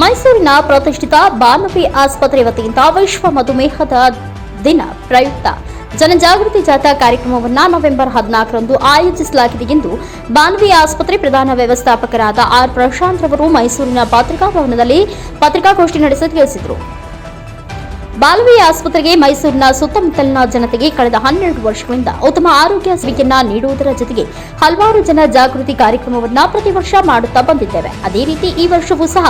ಮೈಸೂರಿನ ಪ್ರತಿಷ್ಠಿತ ಬಾನವಿ ಆಸ್ಪತ್ರೆ ವತಿಯಿಂದ ವಿಶ್ವ ಮಧುಮೇಹದ ದಿನ ಪ್ರಯುಕ್ತ. ಜನಜಾಗೃತಿ ಜಾಥಾ ಕಾರ್ಯಕ್ರಮವನ್ನು ನವೆಂಬರ್ ಹದಿನಾಲ್ಕರಂದು ಆಯೋಜಿಸಲಾಗಿದೆ ಎಂದು ಬಾನವಿ ಆಸ್ಪತ್ರೆ ಪ್ರಧಾನ ವ್ಯವಸ್ಥಾಪಕರಾದ ಆರ್ ಪ್ರಶಾಂತ್ ರವರು ಮೈಸೂರಿನ ಪತ್ರಿಕಾ ಭವನದಲ್ಲಿ ಪತ್ರಿಕಾಗೋಷ್ಠಿ ನಡೆಸಿ ತಿಳಿಸಿದರು. ಬಾಲವಿ ಆಸ್ಪತ್ರೆಗೆ ಮೈಸೂರಿನ ಸುತ್ತಮುತ್ತಲಿನ ಜನತೆಗೆ ಕಳೆದ ಹನ್ನೆರಡು ವರ್ಷಗಳಿಂದ ಉತ್ತಮ ಆರೋಗ್ಯ ಸೇವೆಯನ್ನ ನೀಡುವುದರ ಜೊತೆಗೆ ಹಲವಾರು ಜನ ಜಾಗೃತಿ ಕಾರ್ಯಕ್ರಮವನ್ನ ಪ್ರತಿ ವರ್ಷ ಮಾಡುತ್ತಾ ಬಂದಿದ್ದೇವೆ. ಅದೇ ರೀತಿ ಈ ವರ್ಷವೂ ಸಹ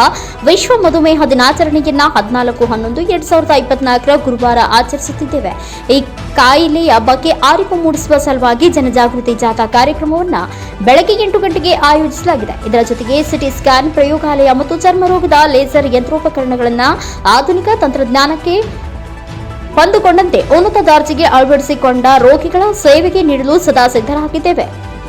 ವಿಶ್ವ ಮಧುಮೇಹ ದಿನಾಚರಣೆಯನ್ನ ಹದಿನಾಲ್ಕು, ಹನ್ನೊಂದು, ಎರಡ್ ಸಾವಿರದ ಇಪ್ಪತ್ನಾಲ್ಕರ ಗುರುವಾರ ಆಚರಿಸುತ್ತಿದ್ದೇವೆ. ಈ ಕಾಯಿಲೆಯ ಬಗ್ಗೆ ಅರಿವು ಮೂಡಿಸುವ ಸಲುವಾಗಿ ಜನಜಾಗೃತಿ ಜಾಥಾ ಕಾರ್ಯಕ್ರಮವನ್ನ ಬೆಳಗ್ಗೆ ಎಂಟು ಗಂಟೆಗೆ ಆಯೋಜಿಸಲಾಗಿದೆ. ಇದರ ಜೊತೆಗೆ ಸಿಟಿ ಸ್ಕ್ಯಾನ್ ಪ್ರಯೋಗಾಲಯ ಮತ್ತು ಚರ್ಮರೋಗದ ಲೇಸರ್ ಯಂತ್ರೋಪಕರಣಗಳನ್ನು ಆಧುನಿಕ ತಂತ್ರಜ್ಞಾನಕ್ಕೆ ಹೊಂದಿಕೊಂಡಂತೆ ಉನ್ನತ ದರ್ಜೆಗೆ ಅಳವಡಿಸಿಕೊಂಡ ರೋಗಿಗಳ ಸೇವೆಗೆ ನೀಡಲು ಸದಾ ಸಿದ್ಧರಾಗಿದ್ದೇವೆ.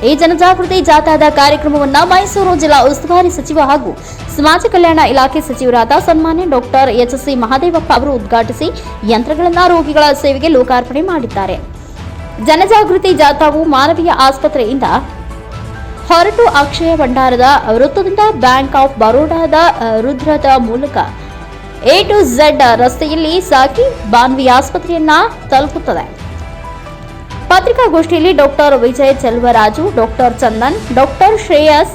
ಈ ಜನಜಾಗೃತಿ ಜಾಥಾದ ಕಾರ್ಯಕ್ರಮವನ್ನು ಮೈಸೂರು ಜಿಲ್ಲಾ ಉಸ್ತುವಾರಿ ಸಚಿವ ಹಾಗೂ ಸಮಾಜ ಕಲ್ಯಾಣ ಇಲಾಖೆ ಸಚಿವರಾದ ಸನ್ಮಾನ್ಯ ಡಾಕ್ಟರ್ ಎಚ್ಎಸ್ಸಿ ಮಹಾದೇವಪ್ಪ ಅವರು ಉದ್ಘಾಟಿಸಿ ಯಂತ್ರಗಳನ್ನು ರೋಗಿಗಳ ಸೇವೆಗೆ ಲೋಕಾರ್ಪಣೆ ಮಾಡಿದ್ದಾರೆ. ಜನಜಾಗೃತಿ ಜಾಥಾವು ಮಾನವೀಯ ಆಸ್ಪತ್ರೆಯಿಂದ ಹೊರಟು ಅಕ್ಷಯ ಭಂಡಾರದ ವೃತ್ತದಿಂದ ಬ್ಯಾಂಕ್ ಆಫ್ ಬರೋಡಾದ ರುದ್ರದ ಮೂಲಕ ಎ ಟು ಝೆಡ್ ರಸ್ತೆಯಲ್ಲಿ ಸಾಕಿ ಬಾನ್ವಿ ಆಸ್ಪತ್ರೆಯನ್ನ ತಲುಪುತ್ತದೆ. ಪತ್ರಿಕಾಗೋಷ್ಠಿಯಲ್ಲಿ doctor Vijay Chelvaraju, doctor Chandan, doctor Shreyas,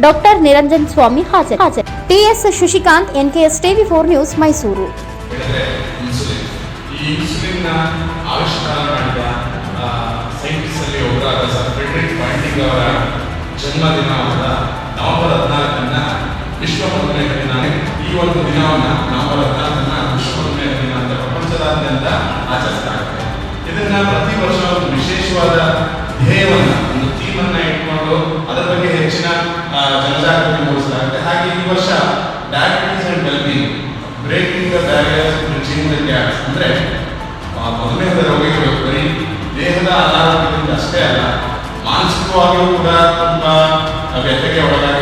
doctor Niranjan Swamy ಹಾಜರು. ಹಾಜರು TS Shashikanth NKS TV four news Mysuru. ಜನ್ಮದಿನವಾದ November ಹದಿನಾಲ್ಕನ್ನ ವಿಶ್ವ ಮಧುಮೇಹ ಈ ಒಂದು ದಿನವನ್ನು ನವೆಂಬರ್ ಹದಿನಾಲ್ಕನ್ನ ವಿಶ್ವ ದಿನ ಅಂತ ಪ್ರಪಂಚದಾದ್ಯಂತ ಆಚರಿಸಲಾಗುತ್ತೆ ಇದನ್ನ ಪ್ರತಿ ವರ್ಷ ಒಂದು ವಿಶೇಷವಾದ ಧ್ಯೇಯವನ್ನ, ಒಂದು ಥೀಮನ್ನ ಇಟ್ಕೊಂಡು ಅದರ ಬಗ್ಗೆ ಹೆಚ್ಚಿನ ಜನಜಾಗೃತಿ ಮೂಡಿಸಲಾಗುತ್ತೆ ಹಾಗೆ ಈ ವರ್ಷ diabetes and wellbeing breaking the barriers bridging the gaps ಅಂದ್ರೆ ಮಧುಮೇಹದ ರೋಗಿಗಳು ಬರೀ ದೇಹದ ಅನಾರೋಗ್ಯದಿಂದ ಅಷ್ಟೇ ಅಲ್ಲ, ಮಾನಸಿಕವಾಗಿಯೂ ಕೂಡ ತುಂಬಾ ವ್ಯಥೆಗೆ ಒಳಗಾಗಿರ್ತಾರೆ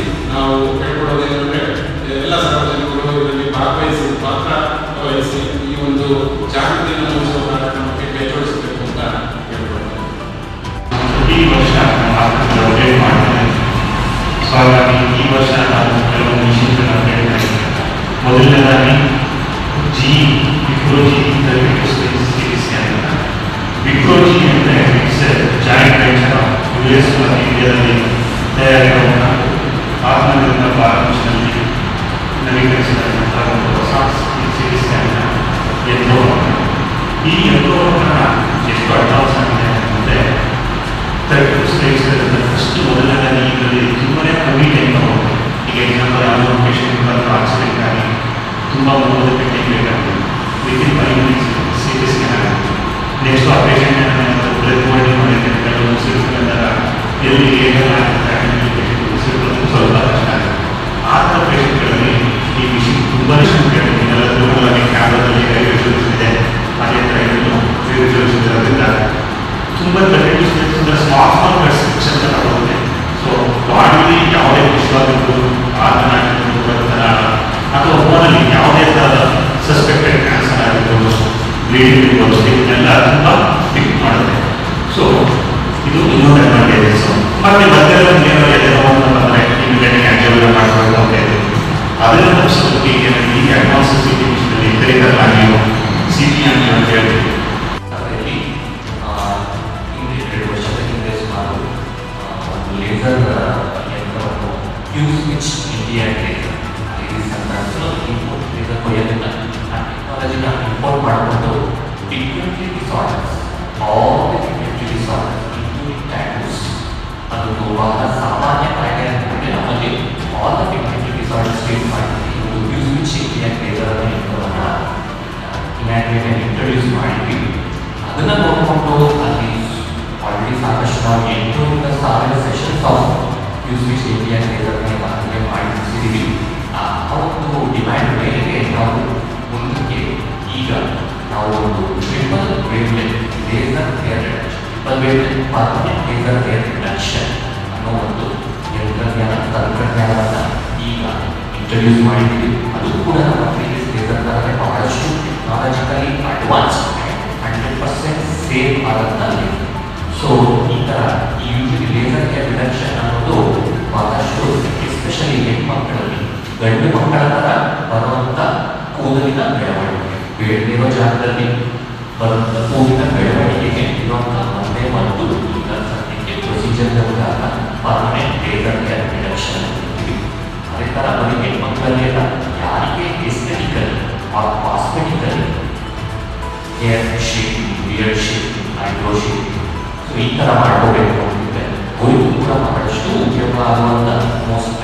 ನಾವು ಹೇಳ್ಕೊಡೋದೇನೆಂದ್ರೆ Idiot tornano che qualcosa in te. Per questo è la postura della vita del timore a capire il nome e che cambiamo anche se non la faccia del carino. Tu ma uno deve capire carino. Quindi il paese siete scanati. Nel suo appesene hanno le buone mani del carino si prenderà e lui che è la carino che si prenderà solo la carino. Altro pesce per me, dici, tu ma nessuno che non è la tua la mia casa, la mia casa, ಇರೋದ್ರಿಂದ ತುಂಬ ಅಂದರೆ small small prescription ತಗೊಳ್ಳುತ್ತೆ so bodily ಯಾವುದೇ ಆರ್ಗನಾಗಿರ್ಬೋದು ಬರ್ತಾರ ಅಥವಾ ಓನಲ್ಲಿ ಯಾವುದೇ ಥರದ ಸಸ್ಪೆಕ್ಟೆಡ್ ಕ್ಯಾನ್ಸರ್ ಆಗಿರ್ಬೋದು ಬ್ಲೀಡಿಂಗ್ ತುಂಬ ಪಿಕ್ ಮಾಡುತ್ತೆ ಸೊ ಇದು ಇನ್ನೊಂದು ಅಡ್ವಾಂಟೇಜಸ್ ಮತ್ತೆ ಟೆಕ್ನಾಲಜಿನ ಇಂಪೋರ್ಟ್ ಮಾಡಿಕೊಂಡು pigmentary disorders all the pigmentary disorders including tattoos ಅದು ಬಹಳ ಸಾಮಾನ್ಯ ಕಾಯಿಲೆ ಅಂತಂದ್ರೆ ನಮ್ಮಲ್ಲಿ all the pigmentary disorders treat ಮಾಡ್ತೀವಿ ಒಂದು use which Indian laser ಇನ್ಫೋರನ್ನ ಇಮ್ಯಾಗ್ರೇಟ್ introduce ಮಾಡಿದ್ವಿ ಅದನ್ನ ನೋಡಿಕೊಂಡು ಅಲ್ಲಿ ಆಲ್ರೆಡಿ ಸಾಕಷ್ಟು ನಾವು ಎಂಟುನೂರ ಸಾವಿರ sessions of use which Indian permanent laser hair reduction ಅನ್ನೋ ಒಂದು ತಂತ್ರಜ್ಞಾನ ತಂತ್ರಜ್ಞಾನವನ್ನು ಈಗ ಇಂಟ್ರೊಡ್ಯೂಸ್ ಮಾಡಿದ್ದೀವಿ ಅದು ಕೂಡ ನಮ್ಮ ಪ್ರೀವಿಯಸ್ ಲೇಸರ್ ಥರನೇ ಬಹಳಷ್ಟು technologically advance hundred percent safe ಆದಂಥಲ್ಲಿ so ಈ ಥರ ಈ ಲೇಸರ್ ಕೇರ್ ರಿಡಕ್ಷನ್ ಅನ್ನೋದು ಬಹಳಷ್ಟು ಎಸ್ಪೆಷಲಿ ಹೆಣ್ಮಕ್ಕಳಲ್ಲಿ ಗಂಡು ಮಕ್ಕಳ ಥರ ಬರುವಂಥ ಕೂದಲಿನ ಬೆಳವಣಿಗೆ ಬೇಡದಿರೋ ಜಾಗದಲ್ಲಿ ಬರುವಂಥ ಕೂದಲಿನ ಬೆಳವಣಿಗೆಗೆ ಇರುವಂಥ ಮೂಲಕ ಪರ್ಮನೆಂಟ್ ಲೇಸರ್ ಹೇರ್ ರಿಡಕ್ಷನ್ ಅದೇ ಥರ ಬರೀ ಹೆಣ್ಮಕ್ಕಳಲ್ಲಿ ಅಲ್ಲ ಯಾರಿಗೆ aesthetically or cosmetically hair shape beard shape eyebrow shape so ಈ ಥರ ಮಾಡ್ಕೋಬೇಕು ಅಂತಿದ್ರೆ ಅವರಿಗೂ ಕೂಡ ಬಹಳಷ್ಟು ಉಪಯೋಗ ಆಗುವಂಥ ಮೋಸ್ಟ್